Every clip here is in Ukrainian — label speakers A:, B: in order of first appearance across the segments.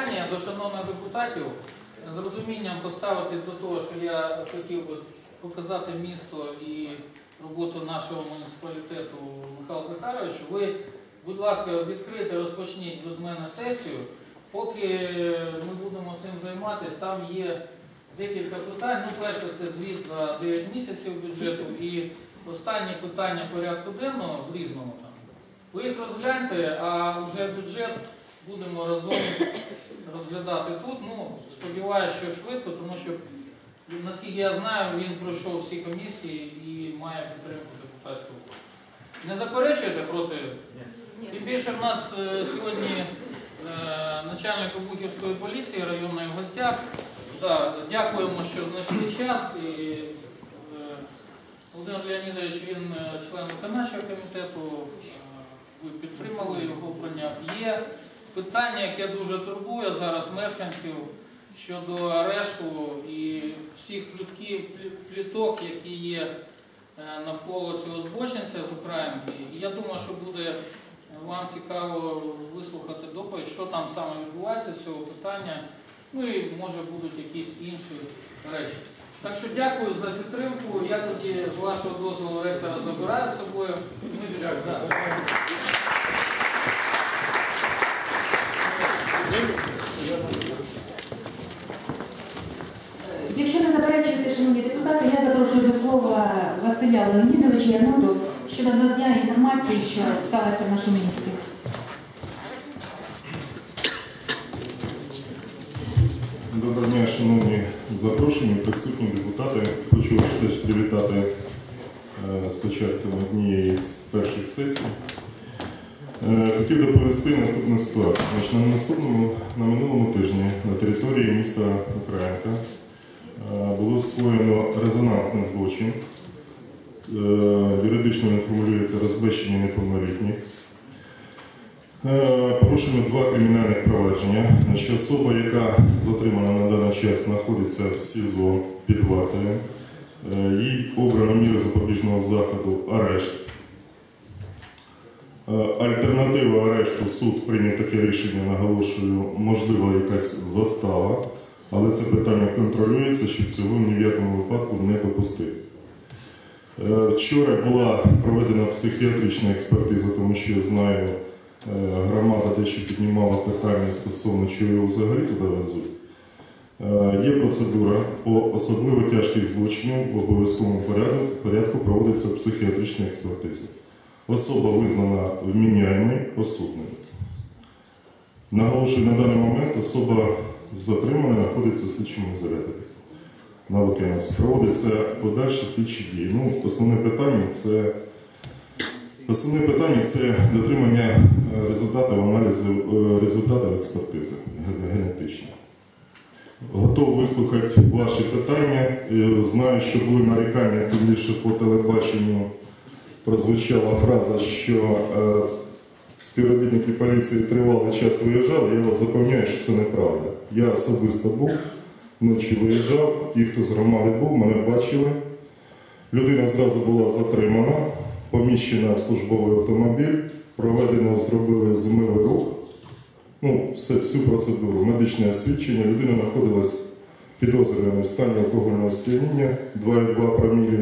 A: питання до шановних депутатів. З розумінням поставитись до того, що я хотів би показати місто і роботу нашого муніципалітету Михайлу Захаровичу. Ви, будь ласка, відкрийте, розпочніть без мене сесію. Поки ми будемо цим займатися, там є декілька питань. Ну, перше, це звіт за 9 місяців бюджету і останнє питання порядку денного в різному там. Ви їх розгляньте, а вже бюджет будемо разом розглядати тут. Ну, сподіваюся, що швидко, тому що, наскільки я знаю, він пройшов всі комісії і має підтримку депутатського корпусу. Не заперечуєте проти? Тим більше в нас е, сьогодні е, начальник Обухівської поліції районної в гостях. Да, дякуємо, що знайшли час. І, е, Володимир Леонідович, він е, член виконавчого комітету. Е, Ви підтримали його обрання. Є питання, яке дуже турбує зараз мешканців щодо арешту і всіх плітків, пліток, які є е, навколо цього збочинця з Українки. І я думаю, що буде вам цікаво вислухати доповідь, що там саме відбувається з цього питання. Ну і може будуть якісь інші речі. Так що дякую за підтримку. Я тоді з вашого дозволу ректора забираю з собою. Ми біжимо. Да.
B: Якщо не заперечуєте, шановні депутати, я запрошую до слова Василя Леонідовича Яноту щодо надання інформації, що сталося в нашому місті.
C: Доброго дня, шановні запрошені, присутні депутати. Хочу вас теж привітати е, з початком однієї з перших сесій. Е, Хотів доповісти наступну ситуацію. На наступному на минулому тижні на території міста Українка е, було скоєно резонансний злочин. Е, Юридично він формулюється розбещення неповнолітніх. Е, Порушено два кримінальних провадження. Значить, особа, яка затримана на даний час, знаходиться в СІЗО під вартою. Е, Їй обрано міри запобіжного заходу арешт. Альтернатива арешту суд прийняв таке рішення, наголошую, можливо, якась застава, але це питання контролюється, щоб цього ні в якому випадку не допустити. Е, Вчора була проведена психіатрична експертиза, тому що я знаю, е, громада дещо піднімала питання стосовно, чого його взагалі туди везуть. Е, Є процедура по особливо тяжких злочинів в обов'язковому порядку, порядку проводиться психіатрична експертиза. Особа визнана вміняємою осудною. Наголошую, на даний момент особа затримана знаходиться в слідчому ізоляторі на Лук'янівці. Проводиться подальші слідчі дії. Ну, основне питання це основне питання це дотримання е, результатів аналізу е, результатів експертизи ге- генетичної. Готов вислухати ваші питання. Знаю, що були нарікання тим більше по телебаченню. Прозвучала фраза, що е, співробітники поліції тривалий час виїжджали. Я вас запевняю, що це неправда. Я особисто був, вночі виїжджав. Ті, хто з громади був, мене бачили. Людина зразу була затримана, поміщена в службовий автомобіль, проведено, зробили змивий рух. Ну, все, всю процедуру, медичне освідчення. Людина знаходилась підозрюваною в стані алкогольного сп'яніння 2,2 промілі.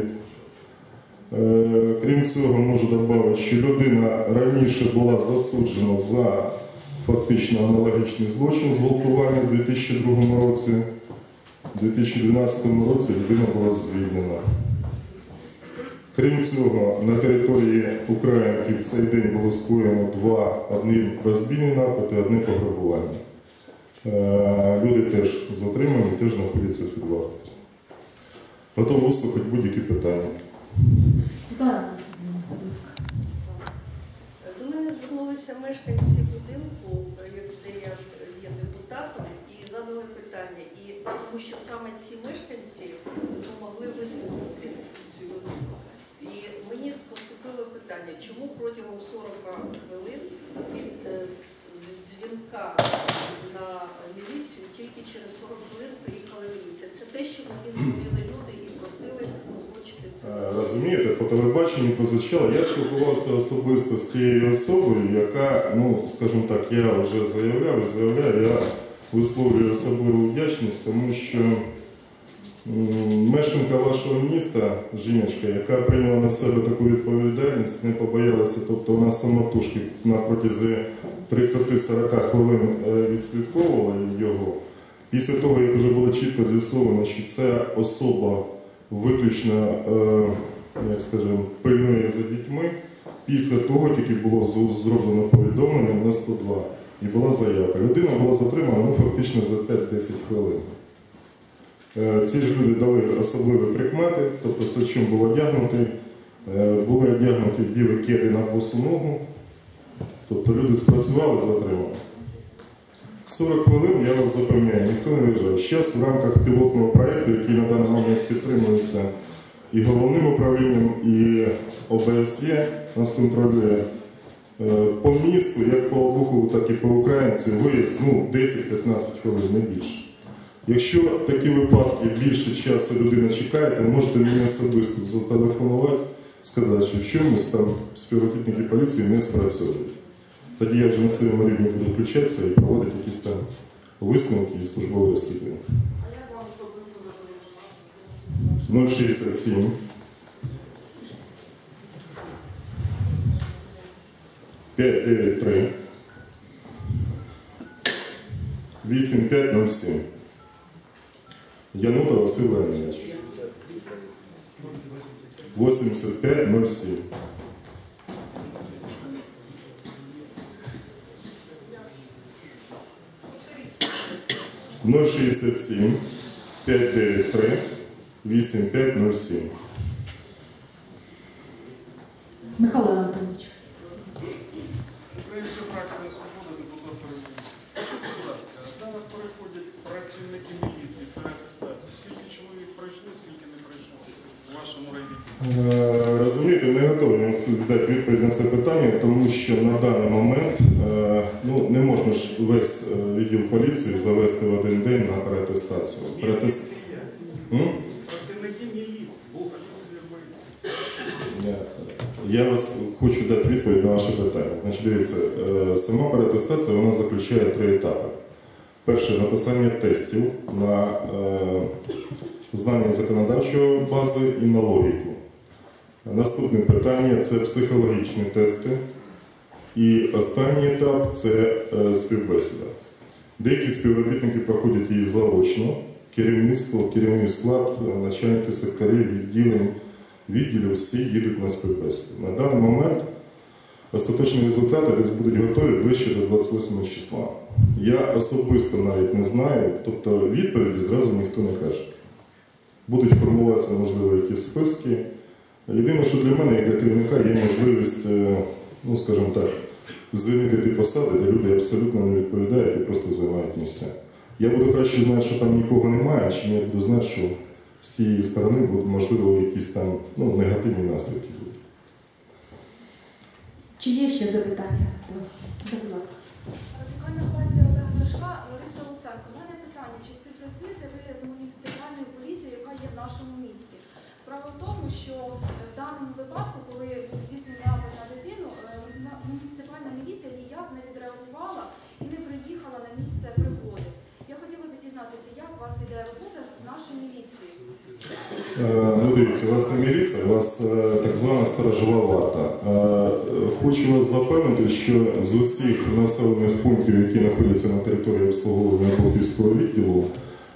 C: Е, Крім цього, можу додати, що людина раніше була засуджена за фактично аналогічний злочин зґвалтування у 2002 році. У 2012 році людина була звільнена. Крім цього, на території Українки в цей день було скоєно два одні розбійні напади, одне пограбування. Е, Люди теж затримані, теж знаходяться під вартою. Готовий вислухати будь-які питання.
D: До мене звернулися мешканці будинку, де я є депутатом, і питання. І тому що саме ці мешканці допомогли висвітлити цю людину. І мені поступило питання, чому протягом 40 хвилин від е, дзвінка на міліцію тільки через 40 хвилин приїхала міліція. Це те, що мені дзвонили люди і просили озвучити це.
C: Е, Розумієте, по телебаченню прозвучало, я спілкувався особисто з тією особою, яка, ну, скажімо так, я вже заявляв і заявляю, я висловлюю особливу вдячність, тому що мешканка вашого міста, жіночка, яка прийняла на себе таку відповідальність, не побоялася, тобто вона самотужки на протязі 30-40 хвилин е, відслідковувала його. Після того, як вже було чітко з'ясовано, що ця особа виключно, е, як скажемо, пильнує за дітьми, після того тільки було зроблено повідомлення на 102 і була заявка. Людина була затримана ну, фактично за 5-10 хвилин. Е, Ці ж люди дали особливі прикмети, тобто це чим був одягнутий. Е, Були одягнуті білі кеди на босу ногу. Тобто люди спрацювали, затримали. 40 хвилин, я вас запевняю, ніхто не виїжджав. Зараз в рамках пілотного проєкту, який на даний момент підтримується і головним управлінням, і ОБСЄ, нас контролює. Е, По місту, як по Обухову, так і по українці, виїзд ну, 10-15 хвилин, не більше. Якщо такі випадки більше часу людина чекає, то можете мені особисто зателефонувати, сказати, що в чомусь там співробітники поліції не спрацьовують. Тоді я вже на своєму рівні буду включатися і проводити якісь там висновки і службове розслідування. 067 593 8507 Янута Василь Леонідович. 8507 067 593 8507
B: Михайло Анатолійович.
E: Українська фракція «Свобода» депутат Перебіг. Скажіть, будь ласка, зараз переходять працівники міліції та атестації. Скільки чоловік пройшли, скільки не пройшло у вашому районі?
C: Е, Розумієте, не готові вам дати відповідь на це питання, тому що на даний момент е, ну, не ж весь е, відділ поліції завести в один день на переатестацію. Переатест... М?
E: Працівники міліції,
C: Я вас хочу дати відповідь на ваше питання. Значить, дивіться, е, сама переатестація вона заключає три етапи. Перше написання тестів на е, знання законодавчої бази і на логіку. Наступне питання це психологічні тести. І останній етап це е, співбесіда. Деякі співробітники проходять її заочно, керівництво, керівний склад, е, начальники секторів, відділень, відділів всі їдуть на співбесіду. На даний момент остаточні результати десь будуть готові ближче до 28 числа. Я особисто навіть не знаю, тобто відповіді зразу ніхто не каже. Будуть формуватися, можливо, якісь списки. Єдине, що для мене, як для керівника, є можливість, е, ну скажімо так, звільнити ті посади, де люди абсолютно не відповідають і просто займають місця. Я буду краще знати, що там нікого немає, чим я буду знати, що з цієї сторони будуть, можливо, якісь там ну, негативні наслідки. будуть.
B: Чи є ще запитання? Будь ласка.
F: Радикальна партія Олега Ляшка, Лариса Луценко. У мене питання, чи співпрацюєте ви з муніципальною поліцією, яка є в нашому місті? Справа в тому, що е, в даному випадку, коли був здійснений напад на дитину, е, муніципа- муніципальна міліція ніяк не відреагувала і не приїхала на місце пригоди. Я хотіла би дізнатися,
C: Е, Ну, дивіться, у вас не міліція, у вас е, так звана сторожова варта. Е, Хочу вас запевнити, що з усіх населених пунктів, які знаходяться на території обслуговування Бухівського відділу,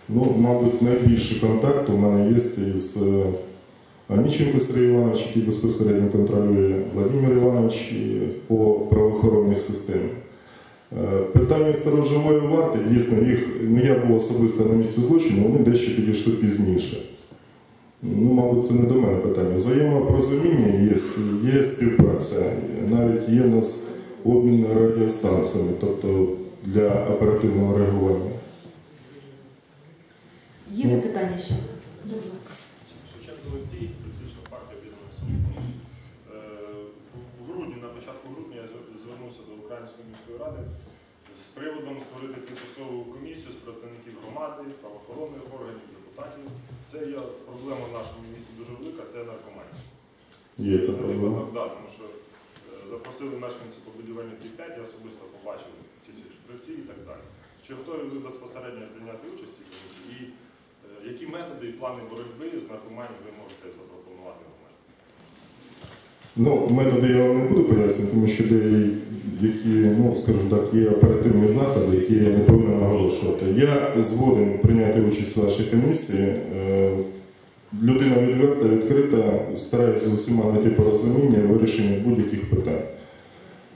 C: ну, мабуть, найбільший контакт у мене є із Аніченко Сергій Іванович, який безпосередньо контролює Владимир Іванович по правоохоронних системах. Е, Питання сторожової варти, дійсно, їх не я був особисто на місці злочину, вони дещо підійшли пізніше. Ну, мабуть, це не до мене питання. Взаємопорозуміння є, є співпраця. Навіть є у нас обмін радіостанціями, тобто для оперативного реагування.
B: Є запитання ще? Будь ласка.
G: З приводом створити тимчасову комісію з представників громади, правоохоронних органів, депутатів. Це є проблема в нашому місті дуже велика, це наркоманія.
C: Є це проблема.
G: да, тому що е, запросили мешканців по будівельних 5, я особисто побачив ці ці шприці і так далі. Чи готові ви безпосередньо прийняти участь у цій комісії? І е, які методи і плани боротьби з наркоманією ви можете запропонувати в?
C: Ну, методи я вам не буду пояснювати, тому що які, ну, скажімо так, є оперативні заходи, які я не повинен наголошувати. Я згоден прийняти участь у вашій комісії. Е, Людина відверта, відкрита, стараюся з усіма знайти порозуміння в вирішенні будь-яких питань.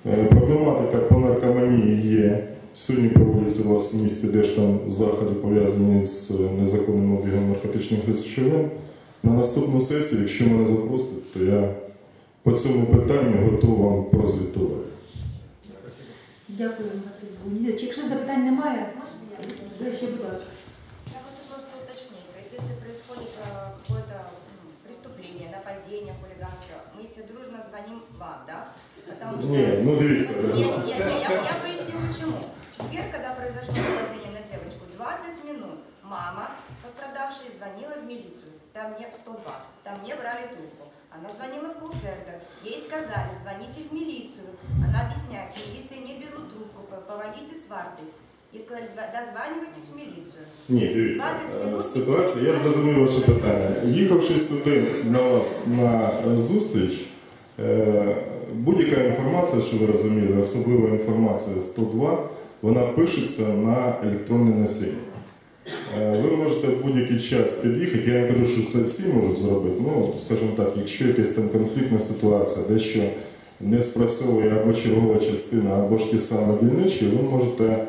C: Е, Проблематика по наркоманії є. Сьогодні проводяться у вас в місті теж там заходи пов'язані з незаконним обігом наркотичних речовин. На наступну сесію, якщо мене запросите, то я по цьому питанню готовий вам прозвітувати.
B: Дякую, Василь Леонідович. Якщо запитань немає, ви ще, будь ласка.
H: Я хочу просто уточнить, то есть если происходит э, какое-то м, преступление, нападение, хулиганство, мы все дружно звоним вам, да? Потому что...
C: Ні, ну дивіться.
H: Нет, нет, нет, я, я поясню почему. В четверг, когда произошло нападение на девочку, 20 минут мама пострадавшей звонила в милицию, там не в 102, там не брали трубку. Она звонила в колл-центр, ей сказали, звоните в милицию. Она объясняет, в милиции не берут трубку, по- помогите с вартой. Ей сказали, «Зва- дозванивайтесь в милицию.
C: Ні, дивіться. е, Ситуація, я зрозумів ваше питання. Їхавши сюди на вас на е, зустріч, е, будь-яка інформація, що ви розуміли, особлива інформація 102, вона пишеться на електронний носій. Е, Ви можете в будь-який час під'їхати, я не кажу, що це всі можуть зробити. Ну, скажімо так, якщо якась там конфліктна ситуація, дещо не спрацьовує або чергова частина, або ж ті самі дільничі, ви можете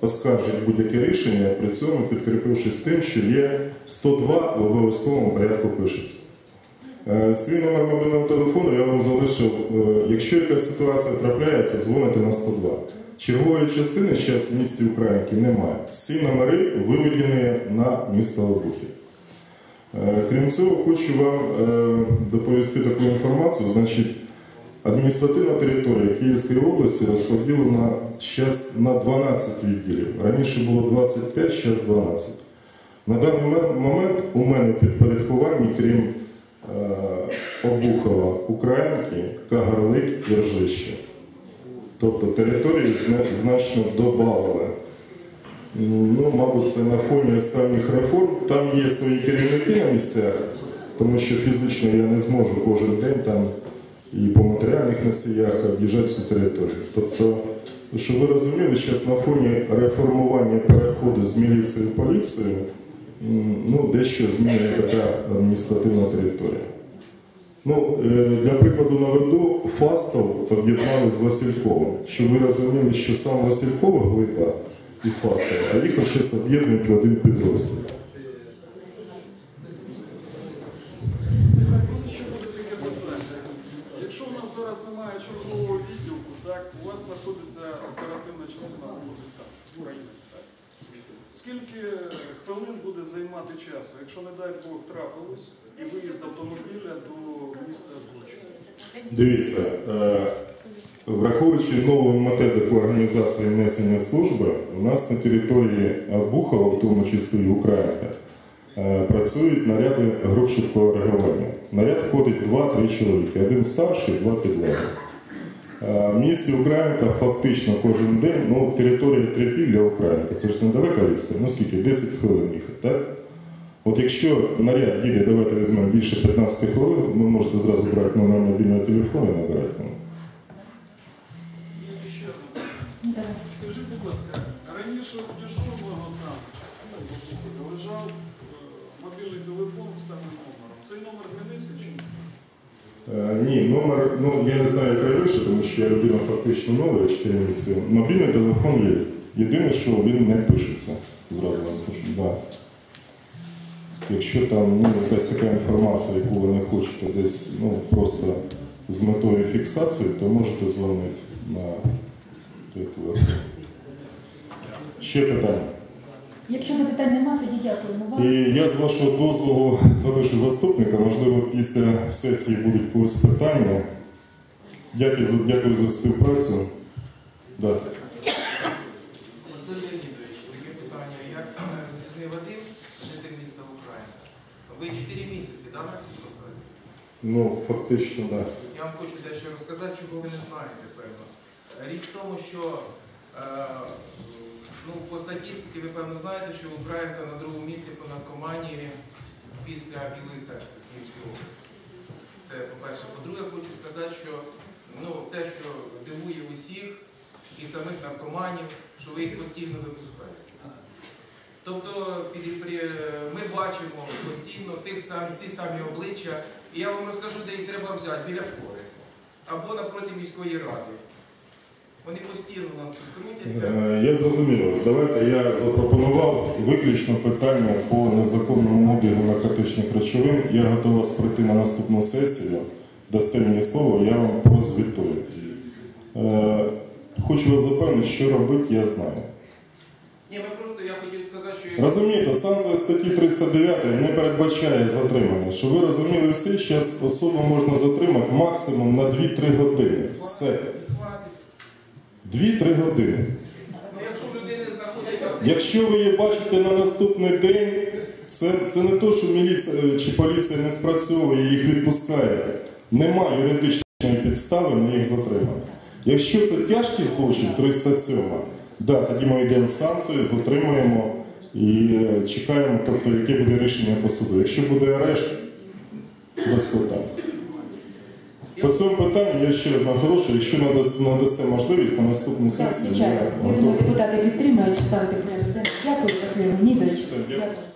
C: оскаржити будь-яке рішення, при цьому підкріпившись тим, що є 102 в обов'язковому порядку пишеться. Е, Свій номер мобільного телефону я вам залишив. Е, Якщо якась ситуація трапляється, дзвоните на 102. Чергової частини зараз в місті Українки немає. Всі номери виведені на місто Обухів. Е, Крім цього, хочу вам е, доповісти таку інформацію. Значить, адміністративна територія Київської області розподілена зараз на 12 відділів. Раніше було 25, зараз 12. На даний момент у мене підпорядкуванні, крім е, Обухова, Українки, Кагарлик і Ржище. Тобто території значно додали. Ну, мабуть, це на фоні останніх реформ. Там є свої керівники на місцях, тому що фізично я не зможу кожен день там і по матеріальних носіях об'їжджати цю територію. Тобто, щоб ви розуміли, зараз на фоні реформування переходу з міліції в поліцію, ну, дещо змінює така адміністративна територія. Ну, е, для прикладу наведу, Фастов об'єднали з Васильковим. Щоб ви розуміли, що сам Василькова глиба і Фастова, а їх ще об'єднують в один підрозділ.
E: Ще буде таке питання. Якщо в нас зараз немає чергового відділку, так, у вас знаходиться оперативна частина ОВК, України, так? Скільки хвилин буде займати часу, якщо, не дай Бог, трапилось, і виїзд автомобіля до міста злочину?
C: Дивіться, е, враховуючи нову методику організації несення служби, у нас на території Бухова, в тому числі Українка, е, працюють наряди груп швидкого реагування. Наряд входить 2-3 чоловіки, один старший, два підлеглих. Е, В місті Українка фактично кожен день, ну, територія Трипілля Українка, це ж недалеко відстань, ну скільки, 10 хвилин їхати, так? От якщо наряд їде, давайте візьмемо більше 15 хвилин, ви можете зразу брати номер мобільного телефону і набирати.
E: І ще одне.
B: Ну.
E: Скажіть, будь ласка, раніше у дежурного там частини лежав е, мобільний телефон з певним номером. Цей номер змінився чи ні?
C: Е, Ні, номер, ну я не знаю, як раніше, тому що я людина фактично нова, я 4 місяці. Мобільний телефон є. Єдине, що він не пишеться. Зразу вам скажу. Да. Якщо там ну, якась така інформація, яку ви не хочете десь ну, просто з метою фіксації, то можете дзвонити на той телефон. Ще питання.
B: Якщо запитань немає, тоді дякуємо вам.
C: І я з вашого дозволу залишу заступника. Можливо, після сесії будуть когось питання. Дякую за, дякую за співпрацю. Да.
I: Василь Леонідович, таке питання. Я роз'яснив один житель міста Україна. Ви 4 місяці да, на цій посаді?
C: Ну, фактично, так. Да.
I: Я вам хочу дещо розказати, чого ви не знаєте, певно. Річ в тому, що е, Ну, по статистиці ви певно знаєте, що Українка на другому місці по наркоманії після Білої церкви Київської області. Це по-перше. По-друге, хочу сказати, що ну, те, що дивує усіх і самих наркоманів, що ви їх постійно випускаєте. Тобто ми бачимо постійно ті самі обличчя, і я вам розкажу, де їх треба взяти, біля вкори. Або напроти міської ради. Вони постійно у нас тут крутяться.
C: Е, Я зрозумів. Давайте я запропонував виключно питання по незаконному обігу наркотичних речовин. Я готовий вас прийти на наступну сесію. Дасте мені слово, я вам прозвітую. Е, Хочу вас запевнити, що робити, я знаю.
I: Ні, ми просто я хотів сказати, що
C: Розумієте, санкція статті 309 не передбачає затримання. Щоб ви розуміли всі, зараз особу можна затримати максимум на 2-3 години. Все.
I: хватить.
C: 2-3 години.
I: Якщо
C: ви її бачите на наступний день, це, це не то, що міліція чи поліція не спрацьовує, їх відпускає. Немає юридичної підстави на їх затримання. Якщо це тяжкий злочин, 307, да, тоді ми йдемо в санкцію, затримуємо і е, чекаємо, тобто, яке буде рішення по суду. Якщо буде арешт, без питань. По цьому питанню я ще раз наголошую, якщо надасте, надасте можливість на наступну
B: Так,
C: сесію,
B: звичайно.
C: я
B: Я думаю, депутати підтримають ставити порядок. Дякую, Василь. Дякую.